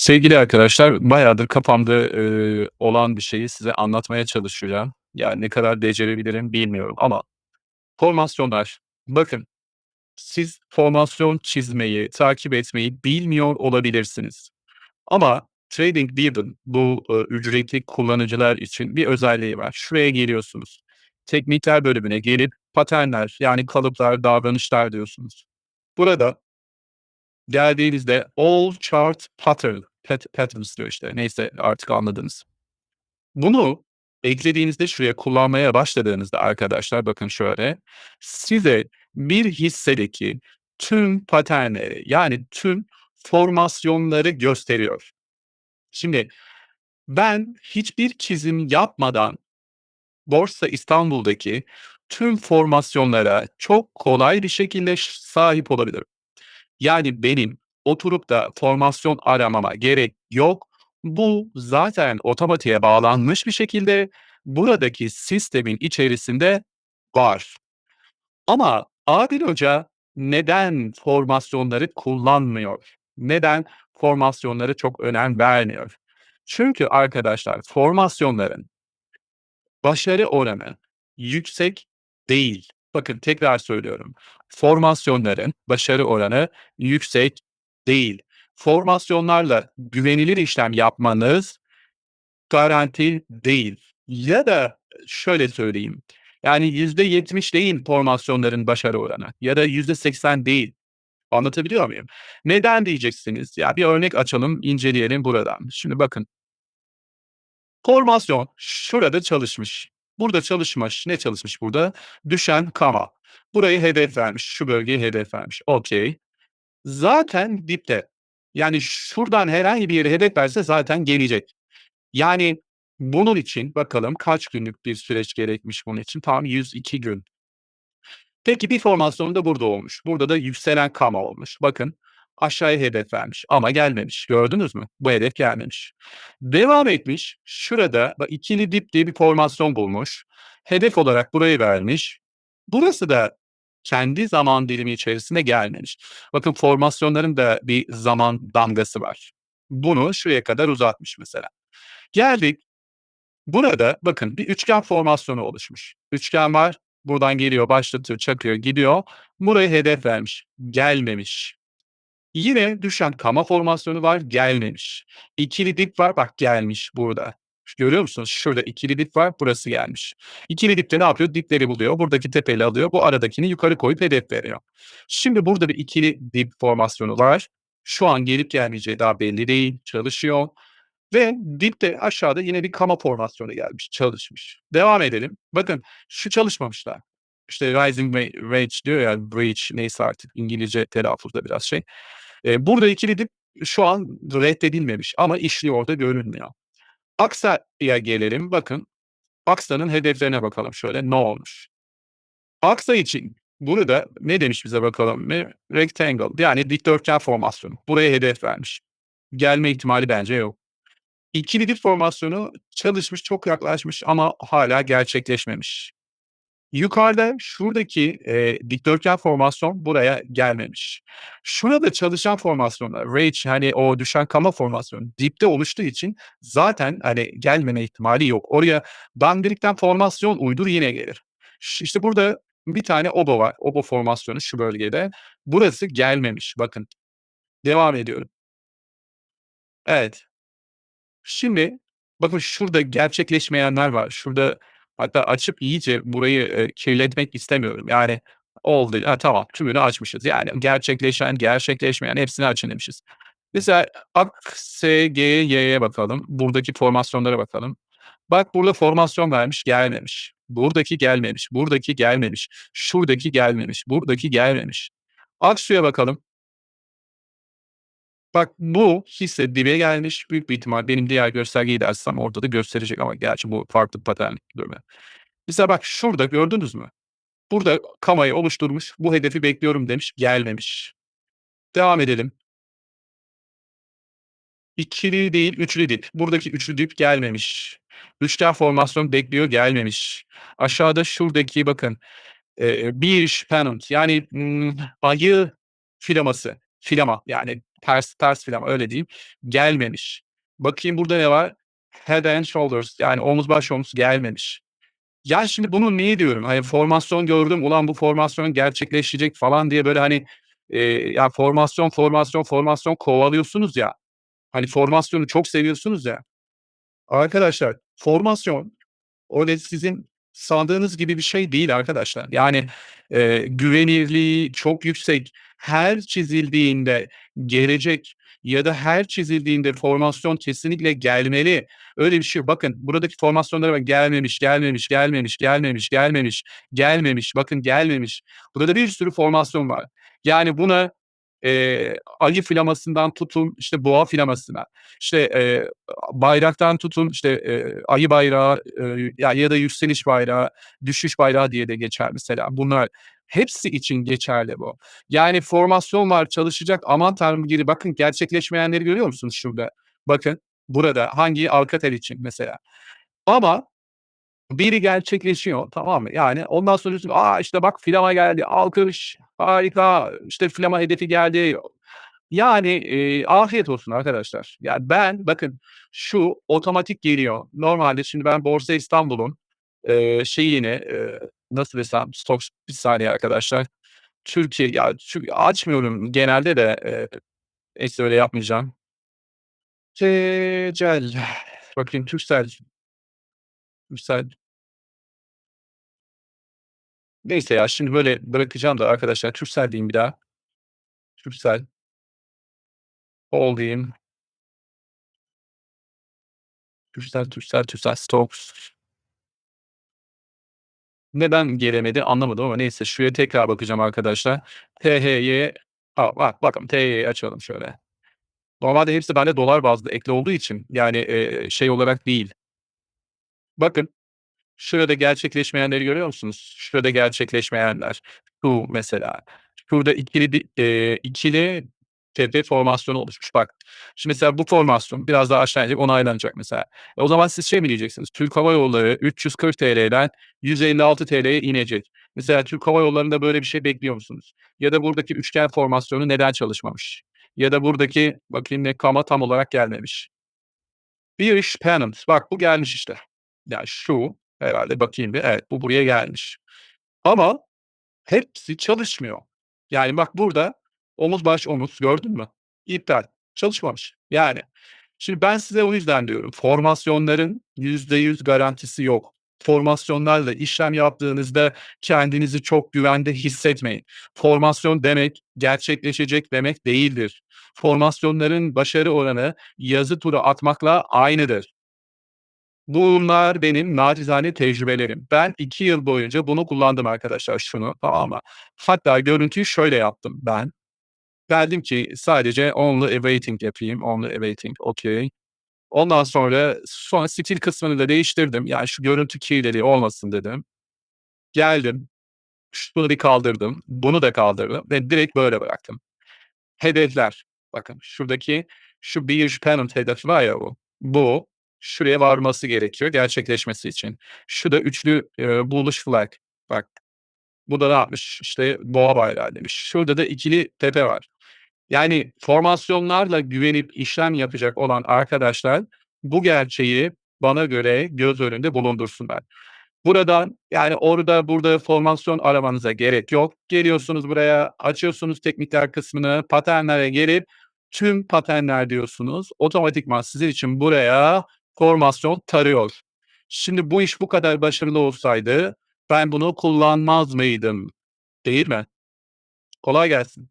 Sevgili arkadaşlar, bayağıdır kafamda, eee, olan bir şeyi size anlatmaya çalışacağım. Yani ne kadar becerebilirim bilmiyorum ama formasyonlar. Bakın, siz formasyon çizmeyi, takip etmeyi bilmiyor olabilirsiniz ama TradingView'un bu, ııı, ücretli kullanıcılar için bir özelliği var. Şuraya geliyorsunuz. Teknikler bölümüne gelip paternler yani kalıplar, davranışlar diyorsunuz. Burada geldiğinizde all chart pattern pat patterns diyor işte. Neyse artık anladınız. Bunu eklediğinizde şuraya kullanmaya başladığınızda arkadaşlar bakın şöyle, size bir hissedeki tüm paternleri yani tüm formasyonları gösteriyor. Şimdi ben hiçbir çizim yapmadan Borsa İstanbul'daki tüm formasyonlara çok kolay bir şekilde sahip olabilirim. Yani benim oturup da formasyon aramama gerek yok. Bu zaten otomatiğe bağlanmış bir şekilde buradaki sistemin içerisinde var. Ama Adil Hoca neden formasyonları kullanmıyor? Neden formasyonlara çok önem vermiyor? Çünkü arkadaşlar formasyonların başarı oranı yüksek değil. Bakın tekrar söylüyorum. Formasyonların başarı oranı yüksek değil. Formasyonlarla güvenilir işlem yapmanız garanti değil. Ya da şöyle söyleyeyim, yani %70 değil formasyonların başarı oranı ya da %80 değil. Anlatabiliyor muyum? Neden diyeceksiniz? Ya bir örnek açalım, inceleyelim buradan. Şimdi bakın. Formasyon şurada çalışmış. Burada çalışmış. Ne çalışmış burada? Düşen kama. Burayı hedef vermiş. Şu bölgeyi hedef vermiş. Okay. Zaten dipte. Yani şuradan herhangi bir yere hedef verse zaten gelecek. Yani bunun için bakalım kaç günlük bir süreç gerekmiş bunun için? Tam 102 gün. Peki bir formasyon da burada olmuş. Burada da yükselen kama olmuş. Bakın aşağıya hedef vermiş ama gelmemiş. Gördünüz mü? Bu hedef gelmemiş. Devam etmiş. Şurada ikili dip diye bir formasyon bulmuş. Hedef olarak burayı vermiş. Burası da kendi zaman dilimi içerisinde gelmemiş. Bakın formasyonların da bir zaman damgası var. Bunu şuraya kadar uzatmış mesela. Geldik. Burada bakın bir üçgen formasyonu oluşmuş. Üçgen var. Buradan geliyor, başlatıyor, çakıyor, gidiyor. Burayı hedef vermiş. Gelmemiş. Yine düşen kama formasyonu var, gelmemiş. İkili dip var, bak gelmiş burada. Görüyor musunuz? Şurada ikili dip var, burası gelmiş. İkili dipte ne yapıyor? Dipleri buluyor. Buradaki tepeyi alıyor. Bu aradakini yukarı koyup hedef veriyor. Şimdi burada bir ikili dip formasyonu var. Şu an gelip gelmeyeceği daha belli değil. Çalışıyor. Ve dipte aşağıda yine bir kama formasyonu gelmiş, çalışmış. Devam edelim. Bakın şu çalışmamışlar. İşte rising wedge diyor ya, bridge neyse artık İngilizce telaffuzda biraz şey. Eee, burada ikili dip şu an reddedilmemiş ama işliyor orada görünmüyor. Aksa'ya gelelim. Bakın Aksa'nın hedeflerine bakalım şöyle ne olmuş? Aksa için burada ne demiş bize bakalım? Rectangle yani dikdörtgen formasyonu. Buraya hedef vermiş. Gelme ihtimali bence yok. İkili dip formasyonu çalışmış, çok yaklaşmış ama hâlâ gerçekleşmemiş. Yukarıda şuradaki, eee, dikdörtgen formasyon buraya gelmemiş. Şurada çalışan formasyonlar, wedge hani o düşen kama formasyonu dipte oluştuğu için zaten hani gelmeme ihtimali yok. Oraya dandirikten formasyon uydur yine gelir. İşte burada bir tane obo var. Obo formasyonu şu bölgede. Burası gelmemiş bakın. Devam ediyorum. Evet. Şimdi bakın şurada gerçekleşmeyenler var. Şurada hatta açıp iyice burayı, eee, kirletmek istemiyorum. Yani oldu, ha, tamam tümünü açmışız. Yani gerçekleşen, gerçekleşmeyen hepsini açın demişiz. Mesela AKSGY'ye bakalım. Buradaki formasyonlara bakalım. Bak burada formasyon vermiş, gelmemiş. Buradaki gelmemiş, buradaki gelmemiş, şuradaki gelmemiş, buradaki gelmemiş. Aksu'ya bakalım. Bak bu hisse dibe gelmiş. Büyük bir ihtimal benim diğer göstergeyi de açsam orada da gösterecek ama gerçi bu farklı patern dönme. Mesela bak şurada gördünüz mü? Burada kamayı oluşturmuş. Bu hedefi bekliyorum demiş. Gelmemiş. Devam edelim. İkili değil, üçlü dip. Buradaki üçlü dip gelmemiş. Üçgen formasyon bekliyor, gelmemiş. Aşağıda şuradaki bakın, eee, bearish pennant yani, ımm, ayı filaması. Filama, yani ters ters filama öyle diyeyim, gelmemiş. Bakayım burada ne var? Head and shoulders yani omuz, baş, omuz gelmemiş. Ya, şimdi bunu niye diyorum? Hani, formasyon gördüm, ulan bu formasyon gerçekleşecek falan diye böyle, hani, eee, ya, formasyon, formasyon, formasyon kovalıyorsunuz ya, hani, formasyonu çok seviyorsunuz ya. Arkadaşlar, formasyon öyle sizin sandığınız gibi bir şey değil arkadaşlar. Yani, eee, güvenirliği çok yüksek. Her çizildiğinde gelecek ya da her çizildiğinde formasyon kesinlikle gelmeli. Öyle bir şey. Bakın buradaki formasyonlara bakın. Gelmemiş, gelmemiş, gelmemiş, gelmemiş, gelmemiş, gelmemiş, bakın gelmemiş. Burada bir sürü formasyon var. Yani buna, eee, ayı flamasından tutun, işte, boğa flamasına, işte, eee, bayraktan tutun, işte, eee, ayı bayrağı, eee, ya ya da yükseliş bayrağı, düşüş bayrağı diye de geçer mesela. Bunlar hepsi için geçerli bu. Yani formasyon var, çalışacak. Aman tanrım gibi bakın gerçekleşmeyenleri görüyor musunuz şurada? Bakın burada hangi Alcatel için mesela. Ama biri gerçekleşiyor, tamam mı? Yani ondan sonra diyorsun, "A, işte bak flama geldi, alkış, harika, işte flama hedefi geldi." Yani, eee, afiyet olsun arkadaşlar. Ya, ben bakın şu otomatik geliyor. Normalde şimdi ben Borsa İstanbul'un, eee, şeyini, eee, nasıl desem, Stoxx bir saniye arkadaşlar. Türkiye ya, çünkü açmıyorum genelde de, eee, neyse öyle yapmayacağım. Tecel bakayım Turkcell. Turkcell. Neyse ya, şimdi böyle bırakacağım da arkadaşlar Turkcell diyeyim bir daha. Turkcell. Holding. Turkcell, Turkcell, Turkcell, Stoxx. Neden gelemedi anlamadım ama neyse şuraya tekrar bakacağım arkadaşlar. THY a bak bakın THY'yi açalım şöyle. Normalde hepsi bende dolar bazlı ekli olduğu için yani, eee, şey olarak değil. Bakın, şurada gerçekleşmeyenleri görüyor musunuz? Şurada gerçekleşmeyenler. Şu mesela. Şurada ikili bir, eee, ikili tepe formasyonu oluşmuş bak. Şimdi mesela bu formasyon biraz daha aşağı inecek, onaylanacak mesela. E, o zaman siz şey mi diyeceksiniz? Türk Hava Yolları ₺340'den ₺156'ye inecek. Mesela Türk Hava Yolları'nda böyle bir şey bekliyor musunuz? Ya da buradaki üçgen formasyonu neden çalışmamış? Ya da buradaki bakayım ne KAMA tam olarak gelmemiş. Bearish pennant bak bu gelmiş işte. Ya şu herhâlde bakayım bir, evet bu buraya gelmiş. Ama hepsi çalışmıyor. Yani bak burada omuz, baş, omuz gördün mü? İptal. Çalışmamış. Yani şimdi ben size o yüzden diyorum formasyonların %100 garantisi yok. Formasyonlarla işlem yaptığınızda kendinizi çok güvende hissetmeyin. Formasyon demek gerçekleşecek demek değildir. Formasyonların başarı oranı yazı turu atmakla aynıdır. Bunlar benim nacizane tecrübelerim. Ben 2 yıl boyunca bunu kullandım arkadaşlar şunu, tamam mı? Hatta görüntüyü şöyle yaptım ben. Derdim ki sadece only awaiting yapayım. Only awaiting, okay. Ondan sonra sonra stil kısmını da değiştirdim. Yani şu görüntü kirliliği olmasın dedim. Geldim, şunu bir kaldırdım, bunu da kaldırdım ve direkt böyle bıraktım. Hedefler, bakın şuradaki şu bearish pennant hedefi var ya bu, bu şuraya varması gerekiyor gerçekleşmesi için. Şu da üçlü, eee, bullish flag bak. Bu da ne yapmış? İşte boğa bayrağı demiş. Şurada da ikili tepe var. Yani formasyonlarla güvenip işlem yapacak olan arkadaşlar bu gerçeği bana göre göz önünde bulundursunlar. Buradan, yani orada burada formasyon aramanıza gerek yok. Geliyorsunuz buraya, açıyorsunuz teknikler kısmını, paternlere gelip tüm paternler diyorsunuz. Otomatikman sizin için buraya formasyon tarıyor. Şimdi bu iş bu kadar başarılı olsaydı ben bunu kullanmaz mıydım? Değil mi? Kolay gelsin.